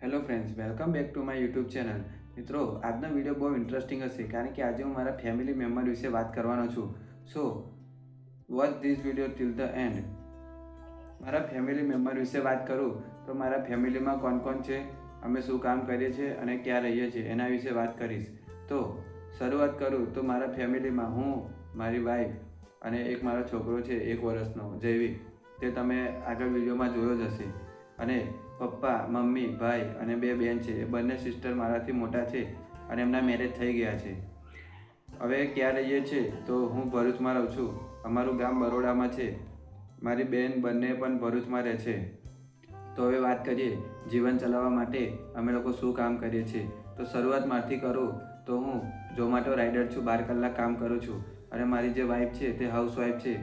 Hello friends welcome back to my YouTube channel મિત્રો, આજનો video બહુ ઇન્ટરેસ્ટિંગ હશે, કારણ કે આજે હું મારા ફેમિલી મેમ્બર વિશે વાત કરવાનો છું. So watch this video till the end મારા ફેમિલી મેમ્બર વિશે વાત કરું, તો મારા ફેમિલીમાં કોણ કોણ છે, અમે શું કામ કરીએ છીએ અને ક્યાં રહીએ છીએ, એના વિશે વાત કરીશ. તો, શરૂઆત કરું, તો મારા ફેમિલીમાં હું, મારી વાઈફ અને એક મારો છોકરો છે, એક વર્ષનો જૈવિક તે તમે આગળ વિડીયોમાં જોયો જ હશે. અને પપ્પા, મમ્મી, ભાઈ અને બે બહેન છે. એ બંને સિસ્ટર મારાથી મોટા છે અને એમના મેરેજ થઈ ગયા છે. હવે ક્યાં રહીએ છીએ તો હું ભરૂચમાં રહું છું. અમારું ગામ બરોડામાં છે. મારી બેન બંને પણ ભરૂચમાં રહે છે. તો હવે વાત કરીએ જીવન ચલાવવા માટે અમે લોકો શું કામ કરીએ છીએ. તો શરૂઆત મારથી કરું તો હું ઝોમેટો રાઇડર છું. બાર કલાક કામ કરું છું. અને મારી જે વાઈફ છે તે હાઉસવાઈફ છે.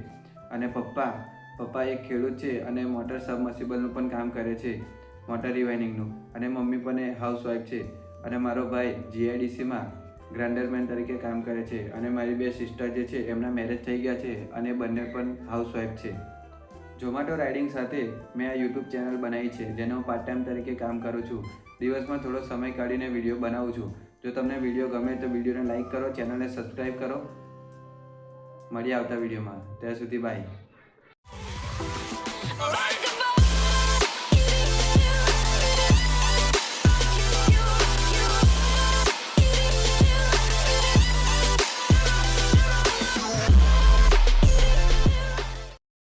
અને પપ્પા પપ્પા એક ખેડૂત છે અને મોટર સબમર્સિબલનું પણ કામ કરે છે, મોટર રિવાઇનિંગનું. અને મમ્મી પણ એ હાઉસવાઈફ છે. અને મારો ભાઈ જીઆઈડીસીમાં ગ્રાન્ડરમેન તરીકે કામ કરે છે. અને મારી બે સિસ્ટર જે છે, એમના મેરેજ થઈ ગયા છે અને બંને પણ હાઉસવાઈફ છે. ઝોમેટો રાઇડિંગ સાથે મેં આ યુટ્યુબ ચેનલ બનાવી છે, જેને હું પાર્ટ ટાઈમ તરીકે કામ કરું છું. દિવસમાં થોડો સમય કાઢીને વીડિયો બનાવું છું. જો તમને વીડિયો ગમે તો વિડીયોને લાઇક કરો, ચેનલને સબસ્ક્રાઈબ કરો. મળીએ આવતા વિડીયોમાં. ત્યાં સુધી બાય. Like